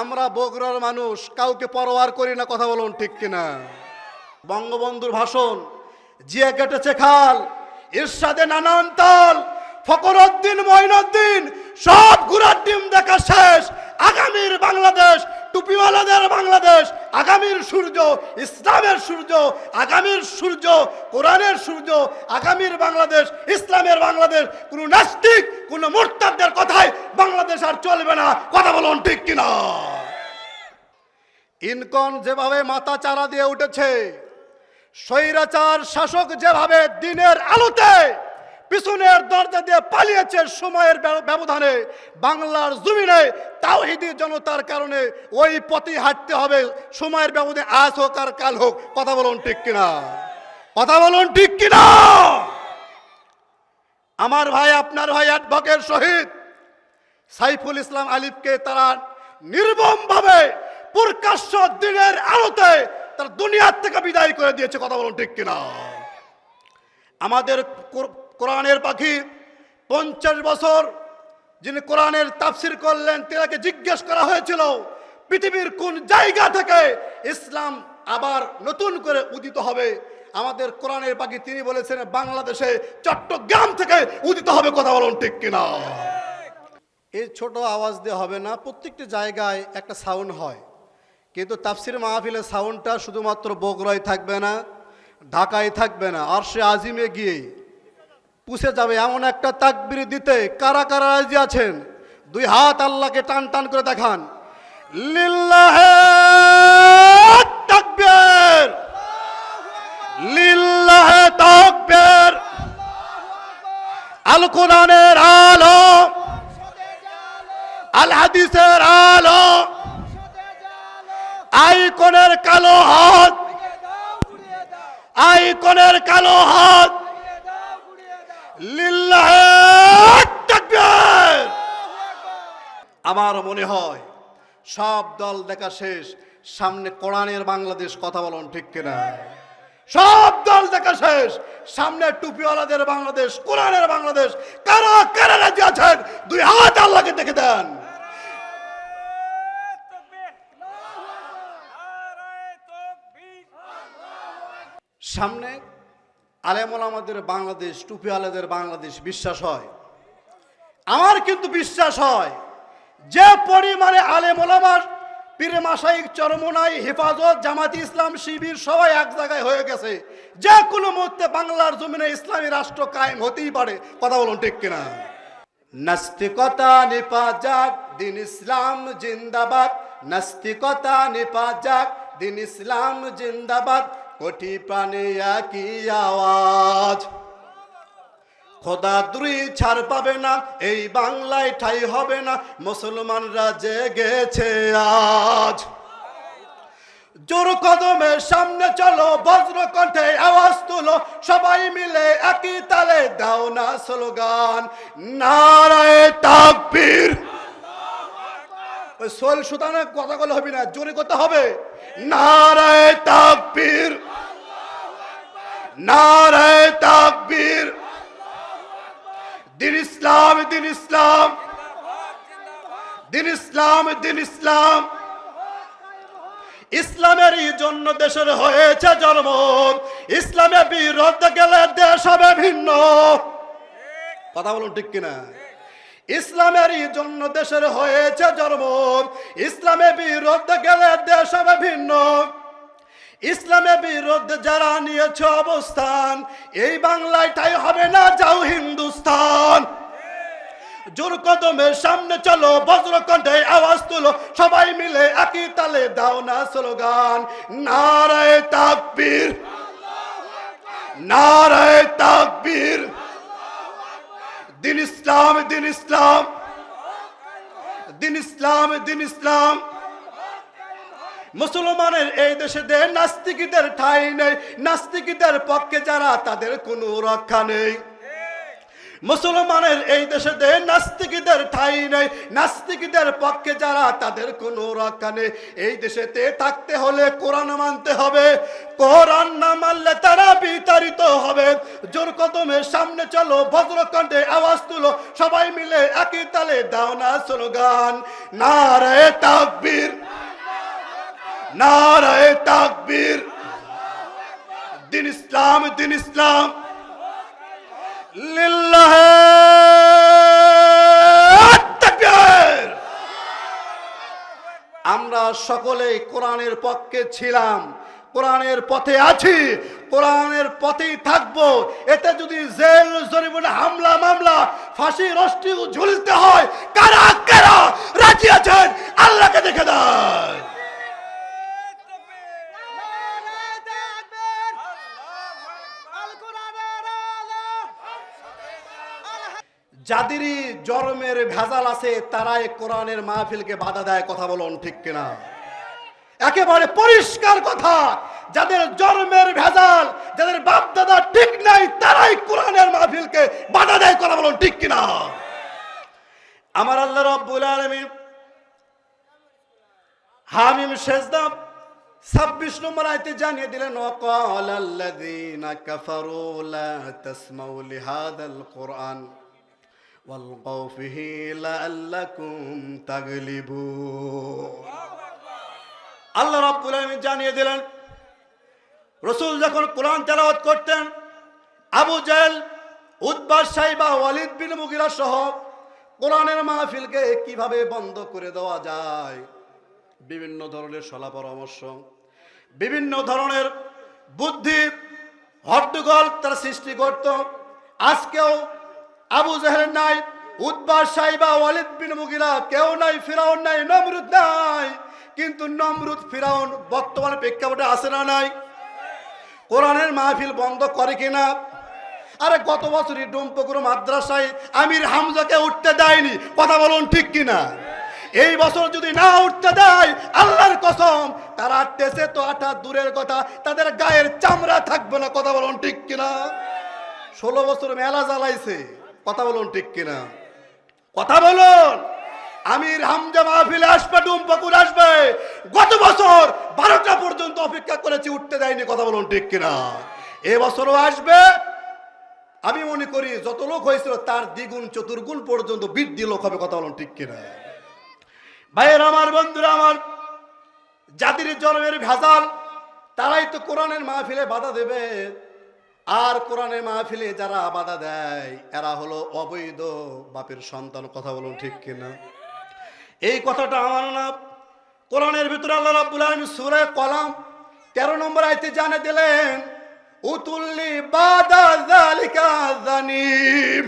আমরা বগুড়ার মানুষ, কাউকে পরোয়ার করি না, কথা বলুন ঠিক কিনা? বঙ্গবন্ধুর ভাষণ, জিয়া কেটেছে খাল, ইরশাদে নানান তাল ফকরউদ্দিন মঈনুদ্দিন, সব ঘুরার ডিম দেখা শেষ। আগামীর বাংলাদেশ, টুপিওয়ালাদের বাংলাদেশ, আগামীর সূর্য, ইসলামের সূর্য, আগামীর সূর্য, কোরআনের সূর্য, আগামীর বাংলাদেশ ইসলামের বাংলাদেশ কোনো নাস্তিক, কোনো মোরতাদের কথায় বাংলাদেশ আর চলবে না। কথা বলুন ঠিক কিনা? ইনকন যেভাবে মাথা চারা দিয়ে উঠেছে, স্বৈরাচার শাসক যেভাবে দিনের আলোতে পিছনের দরজা দিয়ে পালিয়েছে সময়ের ব্যবধানে, বাংলার জমিনে তাওহিদি জনতার কারণে ওই পথে হাঁটতে হবে। সময়ের ব্যবধানে আজ হোক আর কাল হোক, কথা বলুন ঠিক কিনা? কথা বলুন ঠিক কিনা? আমার ভাই, আপনার ভাই অ্যাডভোকেট শহীদ সাইফুল ইসলাম আলিফকে তারা নির্মমভাবে প্রকাশ্য দিনের আলোতে তার দুনিয়ার থেকে বিদায় করে দিয়েছে, কথা বলুন ঠিক কিনা? আমাদের কোরআনের পাখি পঞ্চাশ বছর যিনি কোরআনের তাফসির করলেন তাকে জিজ্ঞেস করা হয়েছিল, পৃথিবীর কোন জায়গা থেকে ইসলাম আবার নতুন করে উদিত হবে? আমাদের কোরআনের পাখি তিনি বলেছেন, বাংলাদেশে চট্টগ্রাম থেকে উদিত হবে কথা বলুন ঠিক কিনা? এই ছোট আওয়াজ দিয়ে হবে না, প্রত্যেকটি জায়গায় একটা সাউন্ড হয়। কিন্তু তাফসির মাহফিলের সাউন্ডটা শুধুমাত্র বগুড়ায় থাকবে না, ঢাকায় থাকবে না আর সে আজিমে গিয়ে পুষে যাবে এমন একটা তাকবির দিতে, কারা কারা রাজি আছেন? দুই হাত আল্লাহকে টান টান করে দেখান। লিল্লাহে তাকবীর লিল্লাহে তাকবীর আল কোরআনের আলো। আল হাদিসের আলো। আইকনের কালো হাত। আইকনের কালো হাত। আমার মনে হয় সব দল দেখা শেষ। সামনে কোরআনের বাংলাদেশ কথা বলুন ঠিক কিনা? সব দল দেখা শেষ। সামনে টুপিওয়ালাদের বাংলাদেশ, কোরআনের বাংলাদেশ, কারা কারা রাজি আছেন? দুই হাত আল্লাহকে দেখে দেন। সামনে আলেমল আমাদের বাংলাদেশ টুপি আলাদের বাংলাদেশ বিশ্বাস হয়। আমার কিন্তু বিশ্বাস হয়, যে পরিমাণে আলেম ওলামার পীর মাসাইক চরমনাই হেফাজত জামাতি ইসলাম, শিবির সবাই এক জায়গায় হয়ে গেছে। যে কোনো মুহূর্তে বাংলার জমিনে ইসলামী রাষ্ট্র কায়েম হতেই পারে। কথা বলুন ঠিক কিনা? নাস্তিকতা নিপা যাক দিন ইসলাম জিন্দাবাদ। নাস্তিকতা নিপা যাক দিন ইসলাম জিন্দাবাদ। কোটি প্রাণে একই আওয়াজ। খোদা দুই ছাড় পাবে না, এই বাংলায় ঠাই হবে না, মুসলমানরা জেগেছে আজ। জোর কদমে সামনে চলো বজ্র কণ্ঠে আওয়াজ তুলো, সবাই মিলে একই তালে দাও না স্লোগান। নারায় তাকবীর। সোল সুতানের কথা বলে হবে না, জোরে করতে হবে। নারায় তাকবীর। নারায় দিন ইসলাম। দিন ইসলাম দিন ইসলাম। ইসলামের জন্য দেশের হয়েছে জন্ম। ইসলামে বিরুদ্ধে গেলে দেশ হবে ভিন্ন। কথা বলুন ঠিক কিনা? ইসলামের জন্য দেশের হয়েছে জন্ম। ইসলামের বিরুদ্ধে গেলে দেশ হবে ভিন্ন। ইসলামে বিরুদ্ধে যারা নিয়েছে অবস্থান, এই বাংলায় তাই হবে না যাও হিন্দুস্তান। জোর কদমের সামনে চলো বজ্র কণ্ঠে আওয়াজ তুলো। সবাই মিলে একই তালে দাও না স্লোগান। নারায় তাকবীর। নারায় তাকবীর। দিন ইসলাম দিন ইসলাম। দিন ইসলাম দিন ইসলাম। মুসলমানের এই দেশে দে নাস্তিকদের ঠাঁই নেই। নাস্তিকদের পক্ষে যারা, তাদের কোনো রক্ষা নেই। মুসলমানের এই দেশে দে নাস্তিকদের ঠাঁই নেই। নাস্তিকদের পক্ষে যারা, তাদের কোনো রক্ষা নেই। এই দেশেতে থাকতে হলে কোরআন মানতে হবে। কোরআন না মানলে তারা বিতাড়িত হবে। জোর কদমের সামনে চলো ভদ্রকণ্ঠে আওয়াজ তুলো। সবাই মিলে একই তালে দাও না স্লোগান। নারে তাকবীর। নারায়ে তাকবীর। দিন ইসলাম দিন ইসলাম লিল্লাহে তাকবীর আমরা সকলেই কোরআনের পক্ষে ছিলাম। কোরআনের পথে আছি, কোরআনের পথেই থাকব। এতে যদি জেল, জরিমানা, হামলা, মামলা, ফাঁসি রষ্টি ঝুলতে হয়, কারা কারা রাজি আছেন? আল্লাহকে দেখে দেয় যাদেরই জন্মের ভেজাল আছে, তারাই কোরআনের মাহফিলকে বাধা দেয়, কথা বলুন ঠিক কিনা? একেবারে পরিষ্কার কথা, যাদের জন্মের ভেজাল, যাদের বাপ দাদা ঠিক নাই, তারাই কোরআনের মাহফিলকে বাধা দেয় কথা বলুন ঠিক কিনা? আমার আল্লাহ রব্বুল আলামিন হামিম সেজদা ছাব্বিশ নম্বর আয়তে জানিয়ে দিলেন, ওয়াকাল আল্লাযীনা কাফারু লা তাসমাউ লিহাদাল কুরআন ওয়ালকাউ ফিহি লাআল্লাকুম তাগলিবুন। আল্লাহ রাব্বুল আলামিন জানিয়ে দিলেন, রসুল যখন কোরআন তেলাওয়াত করতেন, আবু জাহেল উদ্বা সাইবা, ওয়ালিদ বিন মুগিরা সহ কোরআনের মাহফিলকে কীভাবে বন্ধ করে দেওয়া যায়? বিভিন্ন ধরনের সলা পরামর্শ, বিভিন্ন ধরনের বুদ্ধি, হট্টগোল তার সৃষ্টি করত। আজকেও আবু জাহেল নাই উদ্বা সাইবা, ওয়ালিদ বিন মুগিরা কেউ নাই, ফিরাউন নাই, নমরুদ নাই। কিন্তু নমরুদ ফিরাউন বর্তমানে প্রেক্ষাপটে আসে না নাই? কোরআনের মাহফিল বন্ধ করে কিনা? আরে গত বছরই ডুমপুকুর মাদ্রাসায় আমির হামজাকে উঠতে দেয়নি। কথা বলুন ঠিক কিনা? এই বছর যদি না উঠতে দেয়, আল্লাহর কসম, তারা টেসে তো আঠা দূরের কথা, তাদের গায়ের চামড়া থাকবে না। কথা বলুন ঠিক কিনা? ষোলো বছর মেলা জ্বালাইছে। কথা বলুন ঠিক কিনা? কথা বলুন! আমির হামজা মাহফিলে আসবে, ডুমপাকুর আসবে। গত বছর বারোটা পর্যন্ত অপেক্ষা করেছি, উঠতে দেয়নি, কথা বলুন ঠিক কিনা। এবছরও আসবে। আমি মনে করি যত লোক হয়েছিল, তার দ্বিগুণ, চতুর্গুণ পর্যন্ত বৃদ্ধি লোক হবে, কথা বলুন ঠিক কিনা। ভাইয়ের, আমার বন্ধুরা, আমার জাতির জন্মের ভেজাল, তারাই তো কোরআনের মাহফিলে বাধা দেবে। আর কোরআনের মাহফিলে যারা বাধা দেয়, এরা হলো অবৈধ বাপের সন্তান, কথা বলুন ঠিক কিনা। এই কথাটা আমার না। কোরআনের ভিতরে আল্লাহ রাব্বুল আলামিন সূরা কলাম 13 নম্বর আয়াতে জানে দিলেন উতুল্লি বাদা যালিকা জানিব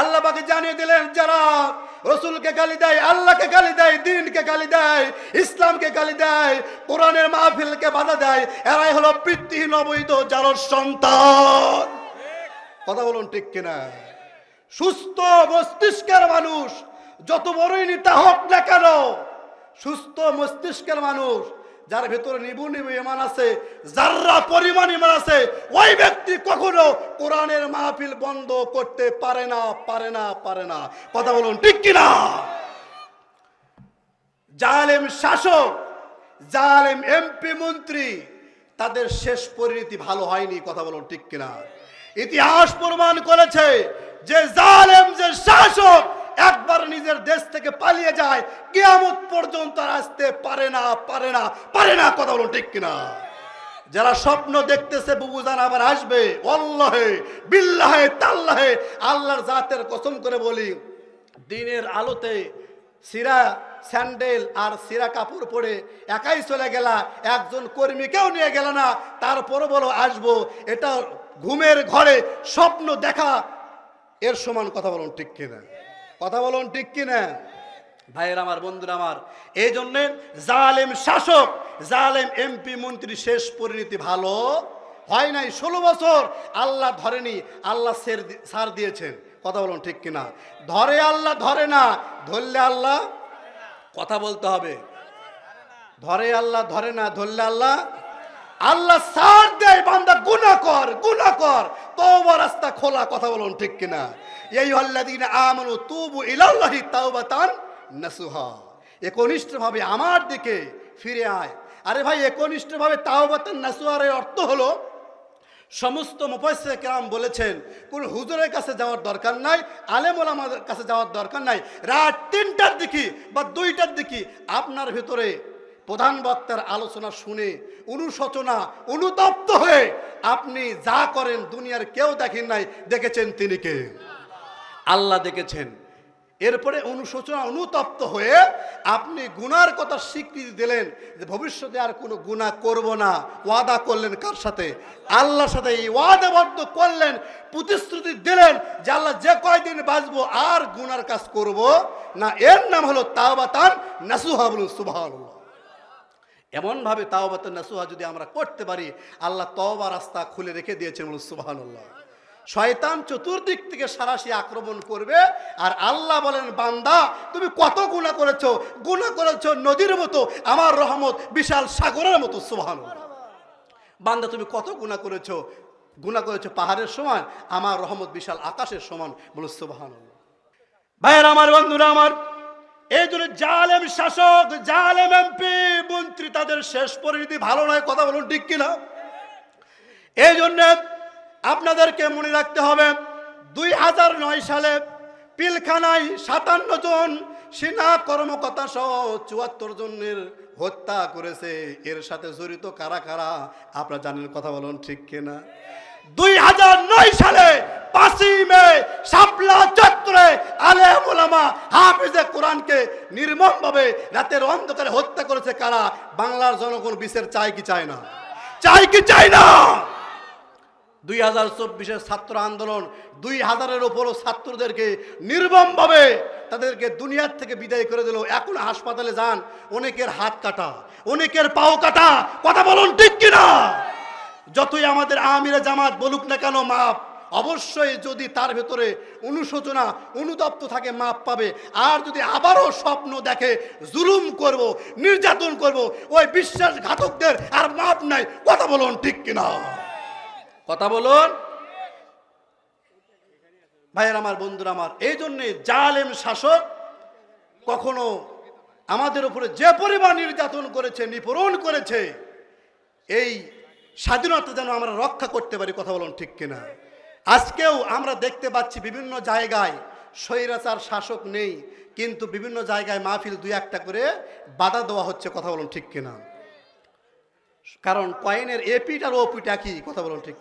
আল্লাহ পাকে জানিয়ে দিলেন যারা রসুলকে গালি দেয় আল্লাহকে গালি দেয় দিনকে গালি দেয় ইসলামকে গালি দেয় কোরআনের মাহফিলকে বাধা দেয় এরাই হলো বৃত্তিহীন অবৈধ যার সন্তান। কথা বলুন ঠিক কিনা? সুস্থ মস্তিষ্কের মানুষ যত বড়ই নেতা হোক না কেন, সুস্থ মস্তিষ্কের মানুষ, যার ভেতরে নিবু নিবু ইমান আছে, যাররা পরিমাণ ইমান আছে, ওই ব্যক্তি কখনো কোরআনের মাহফিল বন্ধ করতে পারে না পারে না পারে না। কথা বলুন, ঠিক কিনা জালেম শাসক, জালেম এমপি মন্ত্রী, তাদের শেষ পরিণতি ভালো হয়নি, কথা বলুন, ঠিক কিনা ইতিহাস প্রমাণ করেছে যে জালেম যে শাসক একবার নিজের দেশ থেকে পালিয়ে যায়, কিয়ামত পর্যন্ত আসতে পারে না পারে না পারে না, কথা বলুন ঠিক কিনা? যারা স্বপ্ন দেখতেছে বুবুজান আবার আসবে অল্লাহে বিল্লাহে, তাল্লাহে, আল্লাহর জাতের কসম করে বলি, দিনের আলোতে সিরা, স্যান্ডেল আর সিরা কাপড় পরে একাই চলে গেলা, একজন কর্মীকেও নিয়ে গেল না, তারপরও বলো আসব, এটা ঘুমের ঘরে স্বপ্ন দেখা, এর সমান কথা বলুন ঠিক কিনা? কথা বলুন ঠিক কিনা? ভাইয়ের আমার, বন্ধুরা আমার এই জন্যে জালেম শাসক, জালেম এমপি মন্ত্রী শেষ পরিণতি ভালো হয় নাই। ষোলো বছর আল্লাহ ধরেনি, আল্লাহ সের সার দিয়েছেন। কথা বলুন ঠিক কিনা? ধরে আল্লাহ, ধরে না, ধরলে আল্লাহ কথা বলতে হবে। ধরে আল্লাহ, ধরে না, ধরলে আল্লাহ আল্লাহ সার দেয়, বান্দা গুনাহ কর গুনাহ কর। তওবা রাস্তা খোলা, কথা বলুন ঠিক কিনা? এই আল্লাযীনা আমানু তুবু তাওবাতান একনিষ্ঠভাবে আমার দিকে ফিরে আয়। আরে ভাই, একনিষ্ঠভাবে তাওবাতান নাসুহার অর্থ হলো, সমস্ত মুফাসসির কেরাম বলেছেন, কোন হুজুরের কাছে যাওয়ার দরকার নাই, আলেম ওলামাদের কাছে যাওয়ার দরকার নাই। রাত তিনটার দিকে বা দুইটার দিকে আপনার ভিতরে প্রধান বক্তার আলোচনা শুনে, অনুশোচনা, অনুতপ্ত হয়ে আপনি যা করেন দুনিয়ার কেউ দেখেন নাই, দেখেছেন তিনি কে? আল্লাহ দেখেছেন। এরপরে অনুশোচনা অনুতপ্ত হয়ে আপনি গুনার কথা স্বীকৃতি দিলেন যে ভবিষ্যতে আর কোনো গুণা করব না, ওয়াদা করলেন কার সাথে? আল্লাহর সাথে এই ওয়াদাবদ্ধ করলেন, প্রতিশ্রুতি দিলেন যে আল্লাহ যে কয়দিন বাঁচবো আর গুনার কাজ করব না। এর নাম হলো তাওবাতান নাসুহা বলুন, সুবহানাল্লাহ। এমনভাবে তাওবাত নাসুহা যদি আমরা করতে পারি, আল্লাহ তওবা রাস্তা খুলে রেখে দিয়েছেন বলুন, সুবহানাল্লাহ। শয়তান চতুর্দিক থেকে সারাশি আক্রমণ করবে। আর আল্লাহ বলেন, বান্দা, তুমি কত গুণা করেছ? গুণা করেছ নদীর মতো, আমার রহমত বিশাল সাগরের মতো, সুবহানাল্লাহ। বান্দা, তুমি কত গুণা করেছ? গুণা করেছ পাহাড়ের সমান, আমার রহমত বিশাল আকাশের সমান, বলো সুবহানাল্লাহ। ভাইয়ের আমার, বন্ধুরা আমার, এই জন্য জালেম শাসক, জালেম এমপি, মন্ত্রী তাদের শেষ পরিণতি ভালো নয়, কথা বলুন ঠিক কিনা? এই জন্য আপনাদেরকে মনে রাখতে হবে, দুই হাজার নয় সালে পিলখানায় সাতান্ন জন সেনা কর্মকর্তা সহ চুয়াত্তর জনের হত্যা করেছে। এর সাথে জড়িত কারা কারা? আপনারা জানেন কথা বলুন ঠিক কিনা? দুই হাজার নয় সালে পাঁচই মে শাপলা চত্বরে আলেম ওলামা হাফিজে কোরআনকে নির্মমভাবে রাতের অন্ধকারে হত্যা করেছে কারা? বাংলার জনগণ বিচার চায় কি চায় না? চাই কি চায় না? দুই হাজার চব্বিশের ছাত্র আন্দোলন দুই হাজারের ওপরও ছাত্রদেরকে নির্মমভাবে তাদেরকে দুনিয়ার থেকে বিদায় করে দিল। এখন হাসপাতালে যান, অনেকের হাত কাটা, অনেকের পাও কাটা। কথা বলুন ঠিক কিনা? যতই আমাদের আমিরে জামাত বলুক না কেন, মাপ অবশ্যই যদি তার ভেতরে অনুশোচনা, অনুতপ্ত থাকে, মাপ পাবে। আর যদি আবারও স্বপ্ন দেখে জুলুম করব, নির্যাতন করব, ওই বিশ্বাসঘাতকদের আর মাপ নাই। কথা বলুন ঠিক কিনা? কথা বলুন। ভাইয়ের আমার, বন্ধুরা আমার, এই জন্যে জালেম শাসক কখনো আমাদের উপরে যে পরিমাণ নির্যাতন করেছে নিপূরণ করেছে, এই স্বাধীনতা যেন আমরা রক্ষা করতে পারি, কথা বলুন ঠিক কিনা। আজকেও আমরা দেখতে পাচ্ছি বিভিন্ন জায়গায় স্বৈরাচার শাসক নেই, কিন্তু বিভিন্ন জায়গায় মাহফিল দুই একটা করে বাধা দেওয়া হচ্ছে, কথা বলুন ঠিক কিনা। কারণ কয়েনের এপিট আর ওপিট একই কথা বলুন ঠিক